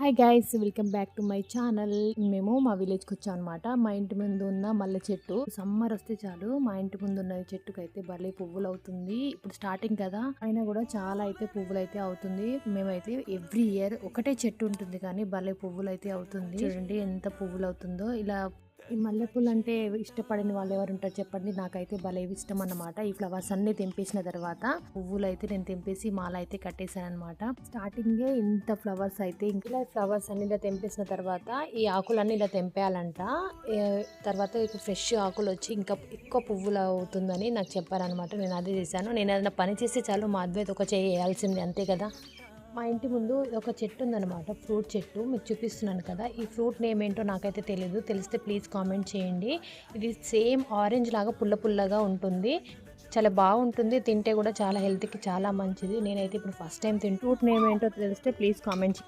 Hi guys welcome back to my channel మేము మా విలేజ్కి వచ్చాం అనమాట మా ఇంటి ముందు ఉన్న మల్లె చెట్టు. సమ్మర్ వస్తే చాలు. మా ఇంటి ముందు ఉన్న చెట్టుకు అయితే భలే పువ్వులు అవుతుంది. ఇప్పుడు స్టార్టింగ్ కదా. అయినా కూడా చాలా అయితే పువ్వులు అయితే అవుతుంది. మేమైతే ఎవ్రీ ఇయర్ ఒకటే చెట్టు ఉంటుంది కానీ భలే పువ్వులు అయితే అవుతుంది. చూడండి ఎంత పువ్వులు అవుతుందో. ఇలా ఈ మల్లెపూలు అంటే ఇష్టపడని వాళ్ళు ఎవరు ఉంటారు చెప్పండి. నాకైతే భలే ఇష్టం అన్నమాట. ఈ ఫ్లవర్స్ అన్ని తెంపేసిన తర్వాత పువ్వులు అయితే నేను తెంపేసి మాల అయితే కట్టేశాను అనమాట స్టార్టింగే ఇంత ఫ్లవర్స్ అయితే ఇలా ఫ్లవర్స్ అన్ని ఇలా తెంపేసిన తర్వాత ఈ ఆకులన్నీ ఇలా తెంపేయాలంట. తర్వాత ఇప్పుడు ఫ్రెష్ ఆకులు వచ్చి ఇంకా ఎక్కువ పువ్వులు అవుతుందని నాకు చెప్పారనమాట నేను అదే చేశాను. నేను ఏదైనా పని చేస్తే చాలు మా అద్వైత ఒక చేయి అంతే కదా. మా ఇంటి ముందు ఒక చెట్టు ఉందన్నమాట ఫ్రూట్ చెట్టు. మీకు చూపిస్తున్నాను కదా ఈ ఫ్రూట్ నేమ్ ఏంటో నాకైతే తెలియదు తెలిస్తే ప్లీజ్ కామెంట్ చేయండి. ఇది సేమ్ ఆరెంజ్ లాగా పుల్ల పుల్లగా ఉంటుంది. చాలా బాగుంటుంది. తింటే కూడా చాలా హెల్త్కి చాలా మంచిది. నేనైతే ఇప్పుడు ఫస్ట్ టైం తింటూ ఫ్రూట్ నేమ్ ఏంటో తెలిస్తే ప్లీజ్ కామెంట్